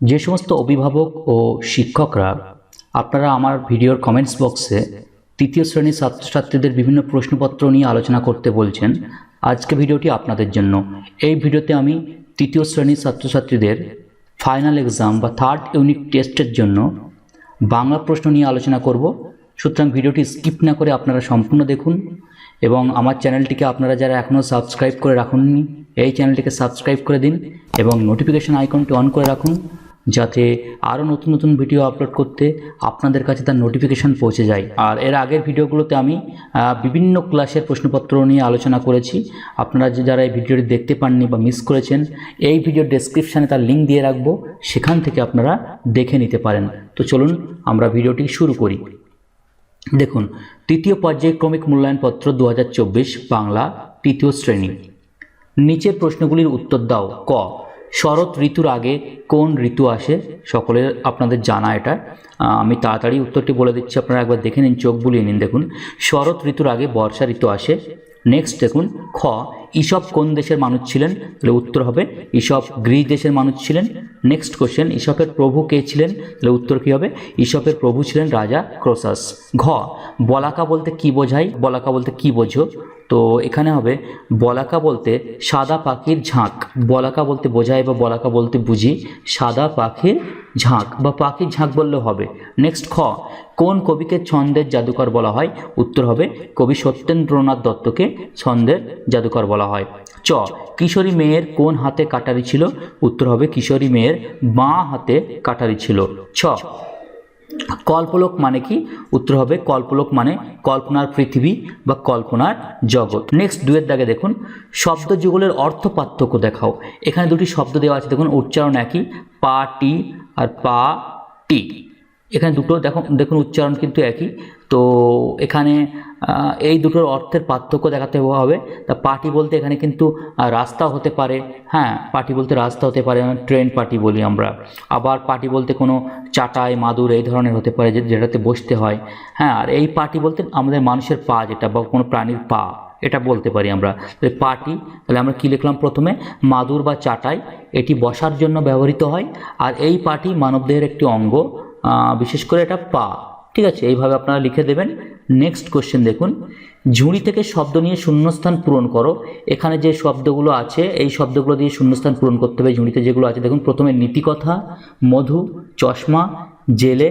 যে সমস্ত অভিভাবক ও শিক্ষকরা, আপনারা আমার ভিডিওর কমেন্টস বক্সে তৃতীয় শ্রেণির ছাত্রছাত্রীদের বিভিন্ন প্রশ্নপত্র নিয়ে আলোচনা করতে বলছেন। আজকে ভিডিওটি আপনাদের জন্য। এই ভিডিওতে আমি তৃতীয় শ্রেণির ছাত্রছাত্রীদের ফাইনাল এক্সাম বা থার্ড ইউনিট টেস্টের জন্য বাংলা প্রশ্ন নিয়ে আলোচনা করব। সুতরাং ভিডিওটি স্কিপ না করে আপনারা সম্পূর্ণ দেখুন এবং আমার চ্যানেলটিকে আপনারা যারা এখনও সাবস্ক্রাইব করে রাখুননি, এই চ্যানেলটিকে সাবস্ক্রাইব করে দিন এবং নোটিফিকেশন আইকনটি অন করে রাখুন। যাতে আরও নতুন নতুন ভিডিও আপলোড করতে আপনাদের কাছে তার নোটিফিকেশন পৌঁছে যায়। আর এর আগের ভিডিওগুলোতে আমি বিভিন্ন ক্লাসের প্রশ্নপত্র নিয়ে আলোচনা করেছি। আপনারা যে যারা এই ভিডিওটি দেখতে পাননি বা মিস করেছেন, এই ভিডিওর ডেসক্রিপশানে তার লিঙ্ক দিয়ে রাখব। সেখান থেকে আপনারা দেখে নিতে পারেন। তো চলুন আমরা ভিডিওটি শুরু করি। দেখুন, তৃতীয় পর্যায়ক্রমিক মূল্যায়নপত্র দু হাজার চব্বিশ বাংলা তৃতীয় শ্রেণি। নিচের প্রশ্নগুলির উত্তর দাও। ক শরৎ ঋতুর আগে কোন ঋতু আসে? সকলের আপনাদের জানা এটা। আমি তাড়াতাড়ি উত্তরটি বলে দিচ্ছি, আপনারা একবার দেখে নিন, চোখ বুলিয়ে নিন। দেখুন, শরৎ ঋতুর আগে বর্ষা ঋতু আসে। নেক্সট দেখুন, খ ঈশপ কোন দেশের মানুষ ছিলেন? তাহলে উত্তর হবে ঈশপ গ্রিস দেশের মানুষ ছিলেন। নেক্সট কোশ্চেন ঈশপের প্রভু কে ছিলেন? তাহলে উত্তর কী হবে? ঈশপের প্রভু ছিলেন রাজা ক্রোসাস। ঘ, বলাকা বলতে কি বোঝায়? বলাকা বলতে কি বোঝো? তো এখানে হবে বলাকা বলতে সাদা পাখির ঝাঁক। বলাকা বলতে বোঝায় বা বলাকা বলতে বুঝি সাদা পাখির ঝাঁক বা পাখির ঝাঁক বললেও হবে। নেক্সট খ, কোন কবিকে ছন্দের জাদুকর বলা হয়? উত্তর হবে কবি সত্যেন্দ্রনাথ দত্তকে ছন্দের জাদুকর বলা হয়। চ, কিশোরী মেয়ের কোন হাতে কাটারি ছিল? উত্তর হবে কিশোরী মেয়ের বাঁ হাতে কাটারি ছিল। ছ কল্পলোক মানে কি? উত্তর হবে কল্পলোক মানে কল্পনার পৃথিবী বা কল্পনার জগৎ। নেক্সট দুয়ের দাগে দেখুন, শব্দ যুগলের অর্থ পার্থক্য দেখাও। এখানে দুটি শব্দ দেওয়া আছে, দেখুন, উচ্চারণ একই, পা, টি আর পা, টি। এখানে দুটো, দেখো, দেখুন, উচ্চারণ কিন্তু একই। তো এখানে এই দুটোর অর্থের পার্থক্য দেখাতে হবে। তা পার্টি বলতে এখানে কিন্তু রাস্তা হতে পারে। হ্যাঁ পার্টি বলতে রাস্তা হতে পারে ট্রেন পার্টি বলি আমরা। আবার পার্টি বলতে কোনো চাটাই, মাদুর এই ধরনের হতে পারে যেটাতে বসতে হয়। হ্যাঁ আর এই পার্টি বলতে আমাদের মানুষের পা যেটা বা কোনো প্রাণীর পা, এটা বলতে পারি আমরা। তাহলে পাটি তাহলে আমরা কী লিখলাম প্রথমে? মাদুর বা চাটাই, এটি বসার জন্য ব্যবহৃত হয়। আর এই পাটি মানবদেহের একটি অঙ্গ বিশেষ করে এটা পা। ঠিক আছে, এইভাবে আপনারা লিখে দেবেন। নেক্সট কোশ্চেন দেখুন। ঝুড়ি থেকে শব্দ নিয়ে শূন্যস্থান পূরণ করো। এখানে যে শব্দগুলো আছে, এই শব্দগুলো দিয়ে শূন্যস্থান পূরণ করতে হবে। ঝুড়িতে যেগুলো আছে, দেখুন, প্রথমে নীতিকথা, মধু, চশমা, জেলে,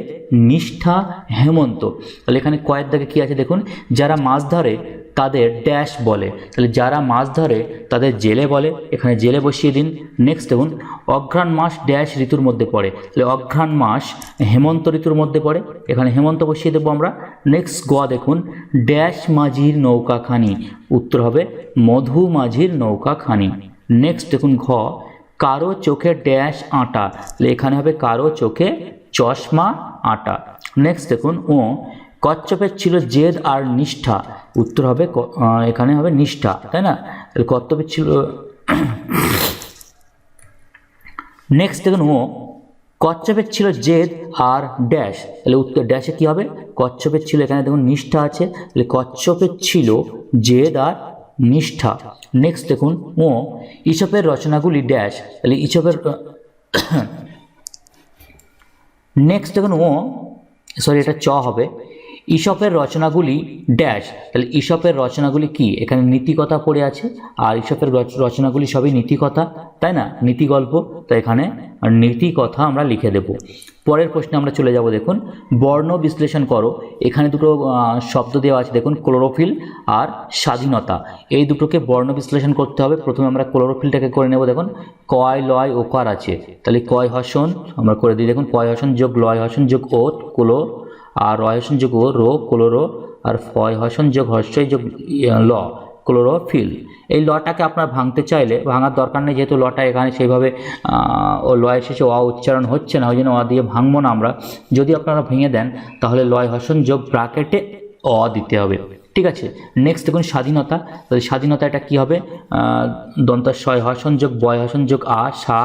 নিষ্ঠা, হেমন্ত। তাহলে এখানে কয়েক দাগে কী আছে দেখুন? যারা মাছ ধরে তাদের ড্যাশ বলে। তাহলে যারা মাছ ধরে, তাদের জেলে বলে। এখানে জেলে বসিয়ে দিন। নেক্সট দেখুন, অঘ্রাণ মাস ড্যাশ ঋতুর মধ্যে পড়ে। তাহলে অঘ্রাণ মাস হেমন্ত ঋতুর মধ্যে পড়ে। এখানে হেমন্ত বসিয়ে দেবো আমরা। নেক্সট গ দেখুন ড্যাশ মাঝির নৌকাখানি উত্তর হবে, মধু মাঝির নৌকাখানি নেক্সট দেখুন ঘ, কারও চোখে ড্যাশ আটা। এখানে হবে কারও চোখে চশমা আটা। নেক্সট দেখুন, ও কচ্ছপের ছিল জেদ আর নিষ্ঠা। উত্তর হবে এখানে হবে নিষ্ঠা, তাই না? কচ্ছপের ছিল নেক্সট দেখুন, ও, কচ্ছপের ছিল জেদ আর ড্যাশ তাহলে উত্তর ড্যাশে কী হবে? কচ্ছপের ছিল এখানে দেখুন নিষ্ঠা আছে। তাহলে কচ্ছপের ছিল জেদ আর নিষ্ঠা। নেক্সট দেখুন, ও, ইসপের রচনাগুলি ড্যাশ তাহলে ইসপের নেক্সট দেখুন, ও সরি এটা চ হবে। ঈশপের রচনাগুলি ড্যাশ তাহলে ঈশপের রচনাগুলি কি? এখানে নীতিকথা পড়ে আছে, আর রচ- রচনাগুলি সবই নীতিকথা, তাই না? নীতি গল্প তো এখানে নীতিকথা আমরা লিখে দেব। পরের প্রশ্নে আমরা চলে যাব, দেখুন, বর্ণ বিশ্লেষণ করো। এখানে দুটো শব্দ দেওয়া আছে, দেখুন, ক্লোরোফিল আর স্বাধীনতা। এই দুটোকে বর্ণ বিশ্লেষণ করতে হবে। প্রথমে আমরা ক্লোরোফিলটাকে করে নেব, দেখুন, কয়, লয়, ওকার আছে। তাহলে কয় হসন, আমরা করে দিই, দেখুন, কয় হসন যোগ, লয় হসন যোগ ওত কোলো আর রয় হসন যোগ রো ক্লোরো আর ফয় হসন যোগ হস্যই যোগ ইয়া, ল ক্লোরোফিল। এই লটাকে আপনার ভাঙতে চাইলে ভাঙার দরকার নেই যেহেতু লটা এখানে সেইভাবে ও লয় শেষে অ উচ্চারণ হচ্ছে না ওই জন্য অ দিয়ে ভাঙবো না আমরা। যদি আপনারা ভেঙে দেন তাহলে লয় হসন যোগ ব্রাকেটে অ দিতে হবে। ঠিক আছে? নেক্সট দেখুন স্বাধীনতা। তাহলে স্বাধীনতা এটা কী হবে? দন্তাশয় হসন যোগ বয় হসন যোগ আ, সা,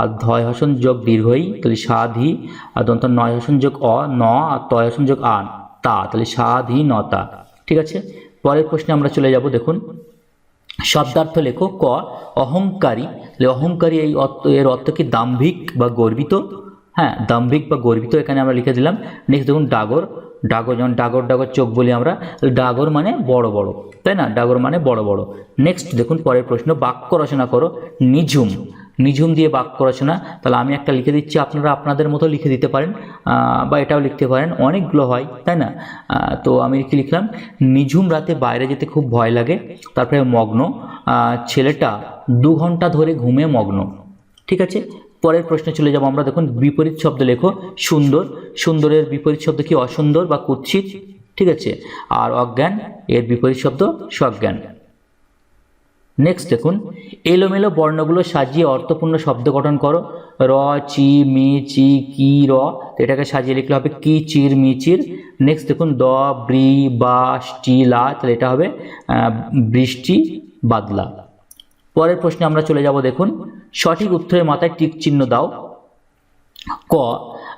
আর ধয় হসন যোগ দীর্ঘই, তাহলে সাধি আর দন্ত নয় হসন যোগ অ, ন, আর তয় হসন যোগ আ, তা, তাহলে স্বাধীনতা। ঠিক আছে? পরের প্রশ্নে আমরা চলে যাব, দেখুন। শব্দার্থ লেখো, ক, অহংকারী, তাহলে অহংকারী এই অর্থ, এর অর্থ কি? দাম্ভিক বা গর্বিত? হ্যাঁ দাম্ভিক বা গর্বিত এখানে আমরা লিখে দিলাম। নেক্সট দেখুন, ডাগর ডাগর, যেমন ডাগর ডাগর চোখ বলি আমরা ডাগর মানে বড় বড়, তাই না? ডাগর মানে বড় বড়। নেক্সট দেখুন পরের প্রশ্ন, বাক্য রচনা করো, নিঝুম। নিঝুম দিয়ে বাক্য রচনা, তাহলে আমি একটা লিখে দিচ্ছি, আপনারা আপনাদের মতো লিখে দিতে পারেন বা এটাও লিখতে পারেন, অনেকগুলো হয়, তাই না? তো আমি কি লিখলাম? নিঝুম রাতে বাইরে যেতে খুব ভয় লাগে, তারপরে মগ্ন। ছেলেটা দু ঘণ্টা ধরে ঘুমে মগ্ন, ঠিক আছে? পরের প্রশ্নে চলে যাব আমরা। দেখুন, বিপরীত শব্দ লেখো, সুন্দর। সুন্দরের বিপরীত শব্দ কি অসুন্দর বা কুৎসিত? ঠিক আছে। আর অজ্ঞান, এর বিপরীত শব্দ সজ্ঞান। নেক্সট দেখুন, এলোমেলো বর্ণগুলো সাজিয়ে অর্থপূর্ণ শব্দ গঠন করো। র, চি, মি, চি, কি, র। এটাকে সাজিয়ে লিখলে হবে কি, চির মিচির নেক্সট দেখুন, দ, ব্রি, বা টি, লা, তাহলে এটা হবে বৃষ্টি, বাদলা। পরের প্রশ্নে আমরা চলে যাব, দেখুন। সঠিক উত্তরের মাথায় টিক চিহ্ন দাও। ক,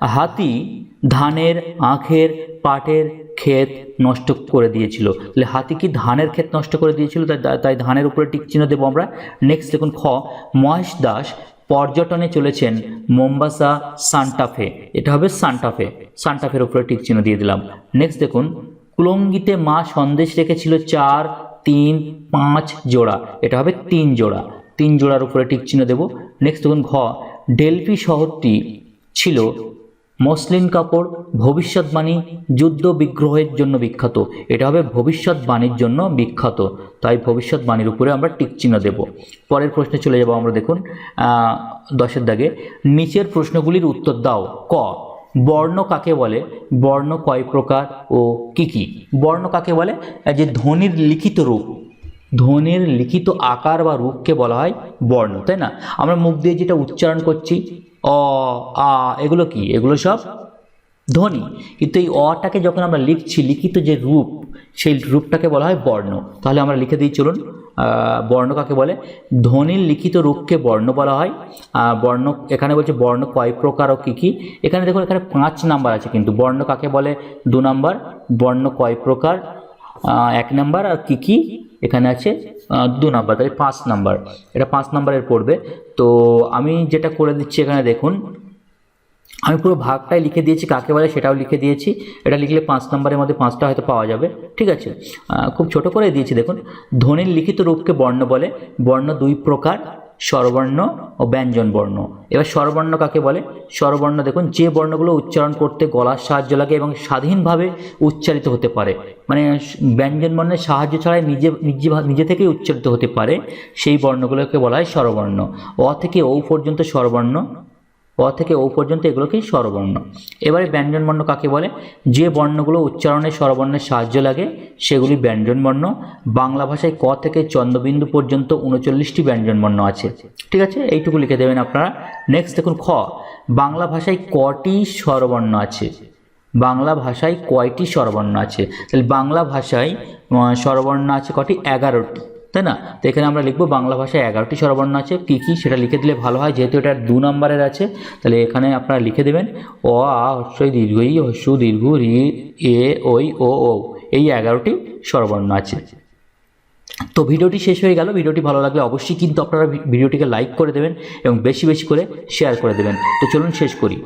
হাতি ধানের আখের পাটের ক্ষেত নষ্ট করে দিয়েছিল। তাহলে হাতি কি ধানের ক্ষেত নষ্ট করে দিয়েছিল? তাই তাই ধানের উপরে টিক চিহ্ন দেবো আমরা। নেক্সট দেখুন, খ, মহেশ দাস পর্যটনে চলেছেন মোম্বাসা সান্টাফে। এটা হবে সান্টাফে। সান্টাফের উপরে টিক চিহ্ন দিয়ে দিলাম। নেক্সট দেখুন, কুলঙ্গিতে মা সন্দেশ রেখেছিল চার, তিন, পাঁচ জোড়া। এটা হবে তিন জোড়া। তিন জোড়ার উপরে টিক চিহ্ন দেবো। নেক্সট দেখুন ঘ। ডেলফি শহরটি ছিল মসলিন কাপড়, ভবিষ্যৎবাণী, যুদ্ধ বিগ্রহের জন্য বিখ্যাত। এটা হবে ভবিষ্যৎবাণীর জন্য বিখ্যাত। তাই ভবিষ্যৎবাণীর উপরে আমরা টিক চিহ্ন দেব। পরের প্রশ্নে চলে যাব আমরা দেখুন দশের দাগে। নিচের প্রশ্নগুলির উত্তর দাও। ক। বর্ণ কাকে বলে? বর্ণ কয় প্রকার ও কি কি? বর্ণ কাকে বলে? যে ধ্বনির লিখিত রূপ। ধ্বনির লিখিত আকার বা রূপকে বলা হয় বর্ণ, তাই না? আমরা মুখ দিয়ে যেটা উচ্চারণ করছি, অ, আ, এগুলো কি? এগুলো সব ধ্বনি। কিন্তু এই অটাকে যখন আমরা লিখছি, লিখিত যে রূপ, সেই রূপটাকে বলা হয় বর্ণ। তাহলে আমরা লিখে দিই, চলুন বর্ণ কাকে বলে? ধ্বনির লিখিত রূপকে বর্ণ বলা হয়। বর্ণ, এখানে বলছে বর্ণ কয় প্রকার ও কী কী? এখানে দেখুন, এখানে পাঁচ নাম্বার আছে কিন্তু। বর্ণ কাকে বলে? দু নাম্বার। বর্ণ কয় প্রকার? এক নাম্বার আর কী কি? এখানে আছে দু নাম্বার, তাহলে পাঁচ নাম্বার। এটা পাঁচ নাম্বারের পড়বে। তো আমি যেটা করে দিচ্ছি এখানে দেখুন, আমি পুরো ভাগটাই লিখে দিয়েছি, কাকে বলে সেটাও লিখে দিয়েছি। এটা লিখলে পাঁচ নম্বরের মধ্যে পাঁচটা হয়তো পাওয়া যাবে, ঠিক আছে? খুব ছোট করে দিয়েছি, দেখুন। ধ্বনির লিখিত রূপকে বর্ণ বলে, বর্ণ দুই প্রকার স্বরবর্ণ ও ব্যঞ্জন বর্ণ। এবার স্বরবর্ণ কাকে বলে? স্বরবর্ণ দেখুন, যে বর্ণগুলো উচ্চারণ করতে গলার সাহায্য লাগে এবং স্বাধীনভাবে উচ্চারিত হতে পারে। মানে ব্যঞ্জন বর্ণের সাহায্য ছাড়াই নিজে নিজে নিজে থেকেই উচ্চারিত হতে পারে। সেই বর্ণগুলোকে বলা হয় স্বরবর্ণ। অ থেকে ও পর্যন্ত স্বরবর্ণ। অ থেকে ও পর্যন্ত এগুলোকেই স্বরবর্ণ। এবারে ব্যঞ্জনবর্ণ কাকে বলে? যে বর্ণগুলো উচ্চারণে স্বরবর্ণের সাহায্য লাগে, সেগুলি ব্যঞ্জনবর্ণ। বাংলা ভাষায় ক থেকে চন্দ্রবিন্দু পর্যন্ত উনচল্লিশটি ব্যঞ্জনবর্ণ আছে। ঠিক আছে? এইটুকু লিখে দেবেন আপনারা। নেক্সট দেখুন খ। বাংলা ভাষায় কটি স্বরবর্ণ আছে? বাংলা ভাষায় কয়টি স্বরবর্ণ আছে? তাহলে বাংলা ভাষায় স্বরবর্ণ আছে কটি? এগারোটি। তাই না? তো এখানে আমরা লিখব বাংলা ভাষায় এগারোটি স্বরবর্ণ আছে। কী কী সেটা লিখে দিলে ভালো হয়? যেহেতু এটা দু নম্বরের আছে, তাহলে এখানে আপনারা লিখে দেবেন অ, আ হস্যই দীর্ঘ, ই হস্য দীর্ঘ, রি, এ ওই ও ও এই এগারোটি স্বরবর্ণ আছে। তো ভিডিওটি শেষ হয়ে গেল। ভিডিওটি ভালো লাগলে অবশ্যই কিন্তু আপনারা ভিডিওটিকে লাইক করে দেবেন এবং বেশি বেশি করে শেয়ার করে দেবেন। তো চলুন শেষ করি।